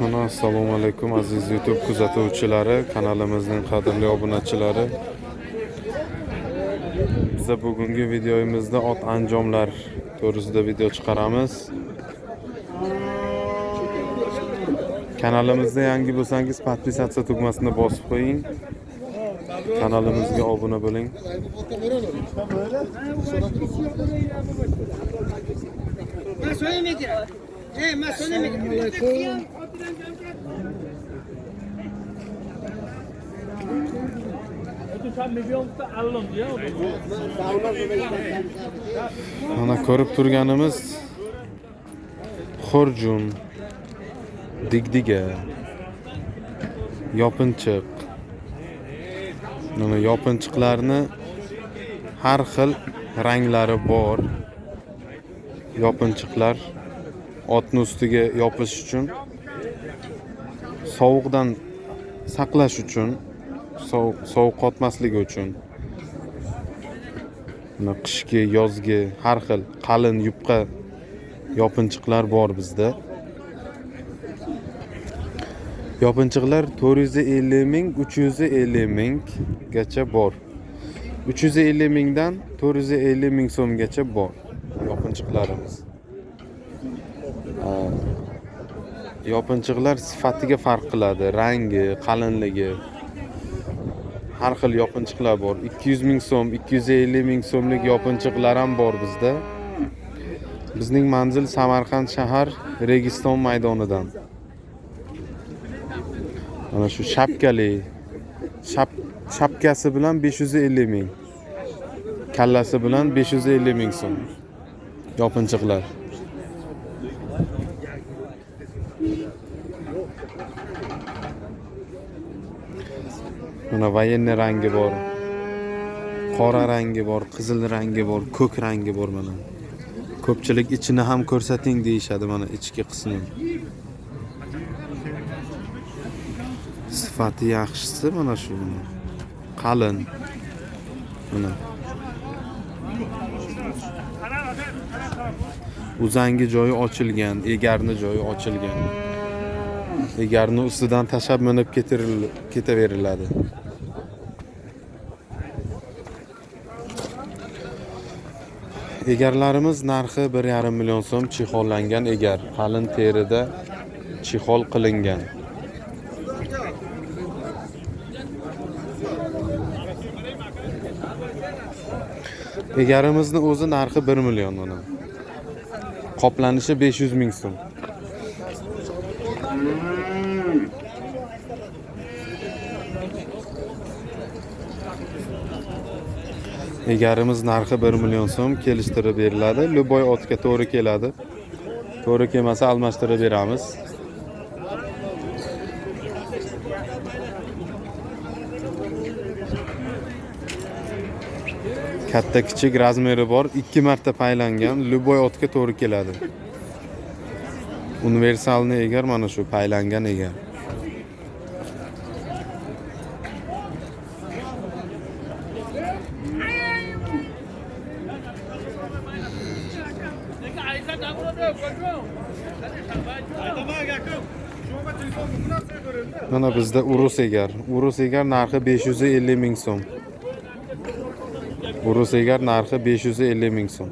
Mana assalomu alaykum aziz YouTube kuzatuvchilari, kanalimizning qadrli obunachilari. Biza bugungi videomizda ot anjomlar to'g'risida video chiqaramiz. Kanalimizda yangi bo'lsangiz podpisatsiya tugmasini bosib qo'ying. Kanalimizga obuna bo'ling. He, ben söylemedim. Mana ko'rib turganimiz xurjun, digdiga, yopinchiq. Mana yopinchiqlarni har xil ranglari bor. Yopinchiqlar otni ustiga yopish uchun sovuqdan saqlash uchun, sovuq sovuq qotmasligi uchun qishki, yozgi har xil qalin yupqa yopinchiqlar bor bizda. Yopinchiqlar 450 ming, 350 minggacha bor. 350 mingdan 450 ming so'mgacha bor yopinchiqlarimiz. Yopinchiqlar sifatiga farq qiladi, rangi, qalinligi. har xil yopinchiqlar bor. 200 ming so'm 250 ming so'mlik yopinchiqlar ham bor bizda. Bizning manzil samarqand shahar registon maydonidan. Mana shu shapkali shap shapkasi bilan 550 ming. Kallasi bilan 550 ming so'm yopinchiqlar. Mana voyenniy rangi bor. Qora rangi bor, qizil rangi bor, ko'k rangi bor mana. Ko'pchilik ichini ham ko'rsating deyishadi mana ichki qismi. Sifati yaxshisi mana shu. Qalin. Mana. Uzangi joyi ochilgan, egarni joyi ochilgan. Egarni ustidan tashab minib ketaveriladi. Egarlarimiz narxi 1,5 million so'm chexollangan egar, qalin terida chexol qilingan. Egarimizni o'zi narxi 1 million uni Qoplanishi 500 ming so'm. Egarimiz narxi 1 million so'm kelishtirib beriladi. Luboy otga to'g'ri keladi. To'g'ri kelmasa almashtirib beramiz. Katta kichik razmeri bor, 2 marta paylangan, luboy otga to'g'ri keladi. Universalni egar mana shu paylangan egar. Mana bizda urus egar. Urus egar narxi 550 ming so'm. Urus egar narxi 550 ming so'm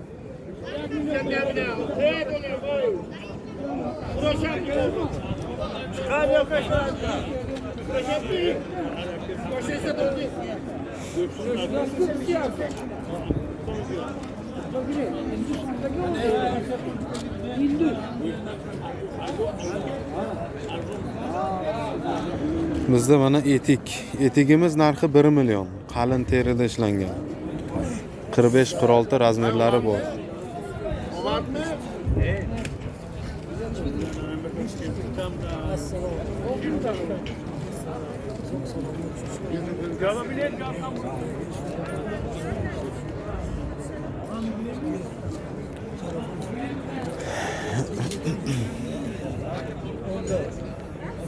bizda mana etik. Etigimiz narxi bir million. Qalin terida ishlangan. qirq besh qirq olti razmerlari bor. Alabilir miyim?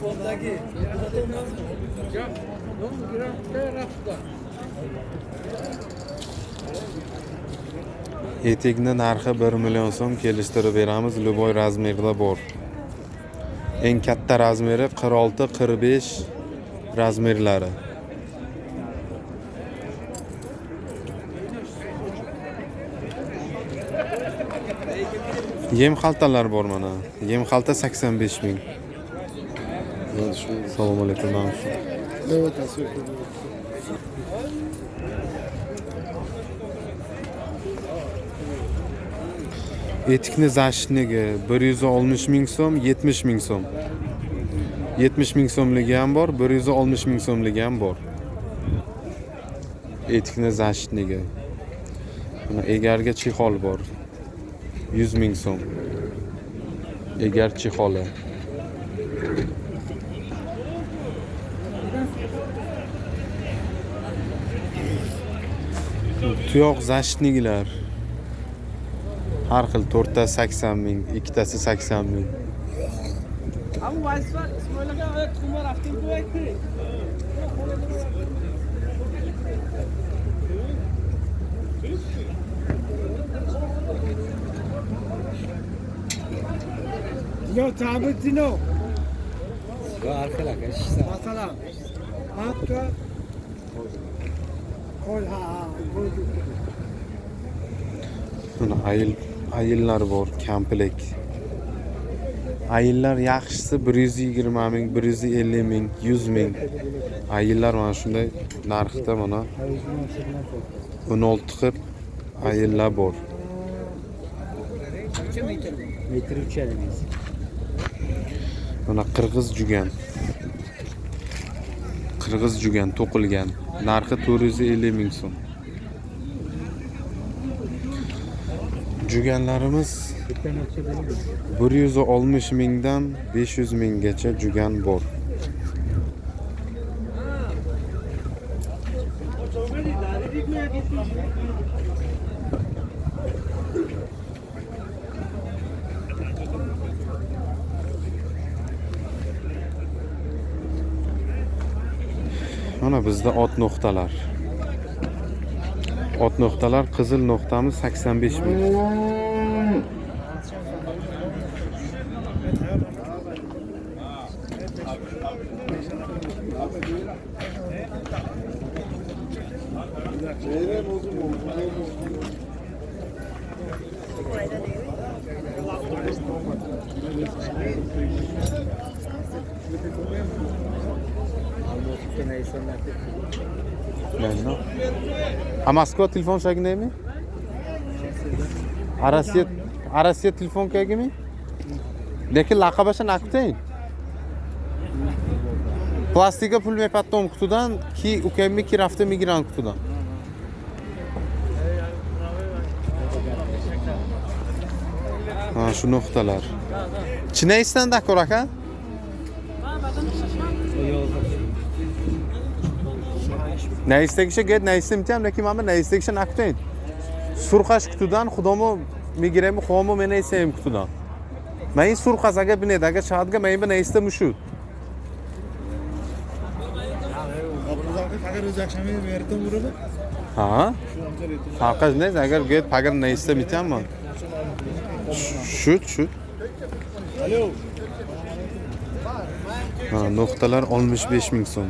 Boldagi. Etekni narxi 1 million so'm kelishtirib beramiz, любой razmerda bor. Eng katta razmeri 46-45 razmerlari. Yem xaltalar bor mana. Yem xalta 85 ming. Assalomu alaykum mana shu. Evet, asıl. etikni zashnigi bir yuz oltmish ming so'm yetmish ming so'm. Yetmish ming so'mligi ham bor bir yuz oltmish ming so'mligi ham bor. Etikni zashnigi egarga chexol bor. Yuz ming so'm. Egar tuyoq zashniglar har xil to'rttasi sakson ming ikkitasi sakson ming kumar haftin kuvvet. Yo dino. Masalan. Hatta Kol ha ha. koyduk. mana ayil ayillar bor komplekt ayillar yaxshisi bir yuz yigirma ming bir yuz ellik ming yuz ming ayillar mana shunday narxda mana o'n olti qirq ayillar bor. Metre üç elimiz. mana qirg'iz jugan qirg'iz to'rt yuz ellik ming so'm juganlarimiz Dükkan ölçü benim. bir yuz oltmish mingdan besh yuz minggacha jugan bor mana bizda ot nuqtalar. Ot nuqtalar qizil nuqtamiz sakson besh ming Dükkan insanlar Ладно. А Москва телефон шагнеми? А Россия А Россия телефон кегими? Lekin laqabacha naqdang. Plastika pul mepattom qutidan ki ukammi ki rafta migran qutidan. Ha shu nuqtalar. Chinayisdan dakor aka? Neistekişe get neistem tem lekin mama neistekişe nakten. Surqash qutidan xudomo migiremi xomo meni esayim qutidan. Men surqas aga binedi aga chadga men bir neistem mushu. Abduzakir agar o'zi akşamı verdim vuradi. Ha? Farqi ne? Agar get pagar neistem itamman. Shu shu. Alo. Ha, nuqtalar 65 ming so'm.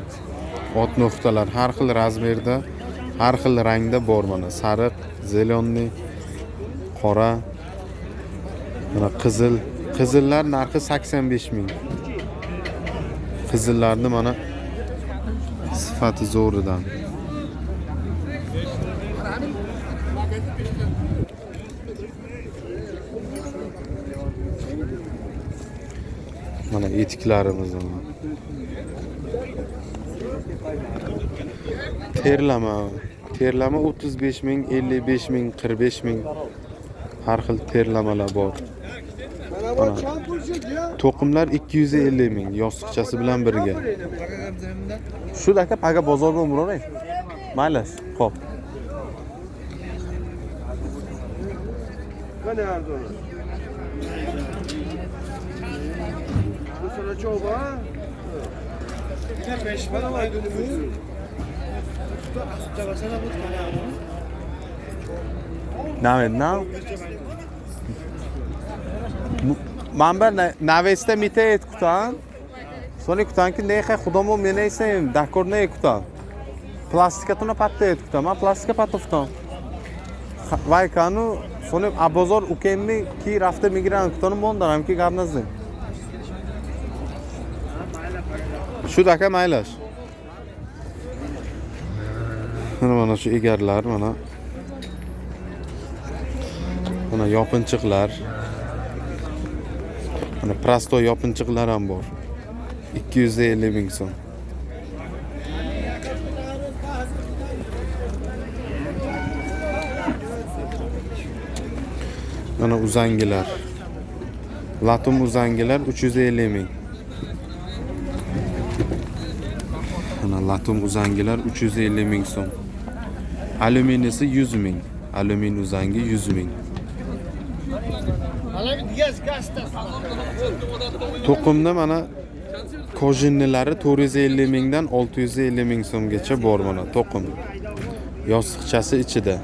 Ot nuqtalar har xil razmerda, har xil rangda bor mana. Sariq, zeleniy, qora, mana qizil. Qizillar narxi 85 ming. Qizillarni mana sifati zo'ridan. Mana. Terlama. Terlama 35 ming, 55 ming, 45 ming. Har xil terlamalar bor. Mana. To'qimlar 250 ming yostiqchasi bilan birga. Shu daka paga bozorga umuravering. Mayli, xo'p. Ne beş para var bir de peşman ay dönümü. Nawet now. Manber навеста митеет кутан. Сони кутан ки неха худомо менесем, дакор не кутан. Пластикатуна паттеет кутан. Ман пластика паттофтам. Вай кану сони абозор укемми ки рафта мигиран кутану мондарам ки гап назем. Shu aka maylash mana shu egarlar mana. Mana yopinchiqlar. Mana prosto yopinchiqlar ham bor. ikki yuz ellik ming so'm. Mana uzangilar. Latum uzangilar uch yuz ellik ming latum uzangilar uch yuz ellik ming so'm alyuminiysi yuz ming alyumin uzangi yuz ming to'qimda mana? Kojinilari to'rt yuz ellik mingdan olti yuz ellik ming so'mgacha bor mana to'qim yostiqchasi ichida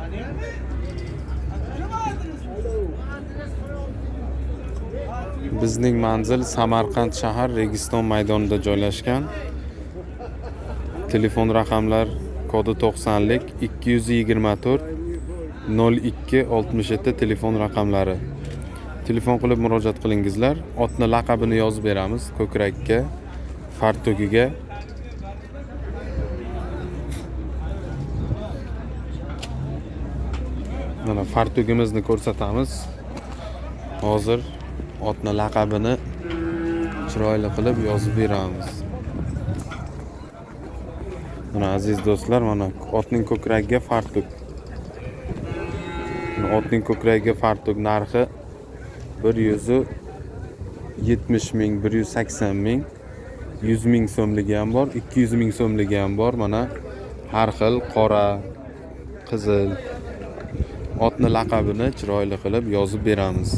Hani? Bizning manzil samarqand shahar registon maydonida joylashgan. Telefon raqamlar kodi 90lik 224 02 67 telefon raqamlari. Telefon qilib murojaat qilingizlar. Otni laqabini yozib beramiz ko'krakka fartugiga. Mana fartugimizni ko'rsatamiz. Hozir otni laqabini chiroyli qilib yozib beramiz. Mana aziz do'stlar mana otning ko'kragiga fartuk otning ko'kragiga fartuk narxi bir yuzi yetmish ming bir yuz sakson ming yuz ming so'mligi ham bor ikki yuz ming so'mligi ham bor. Mana har xil qora qizil otni laqabini chiroyli qilib yozib beramiz.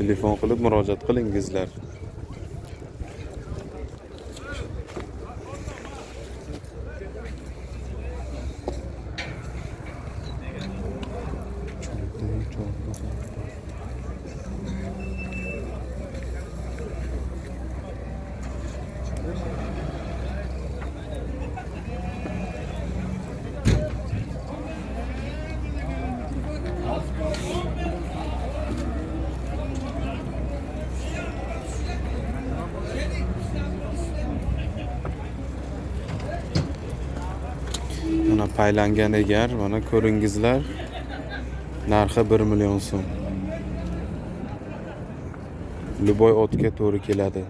Telefon qilib murojaat qilingizlar paylangan egar mana ko'ringizlar narxi bir million so'm. Luboy otga to'g'ri keladi.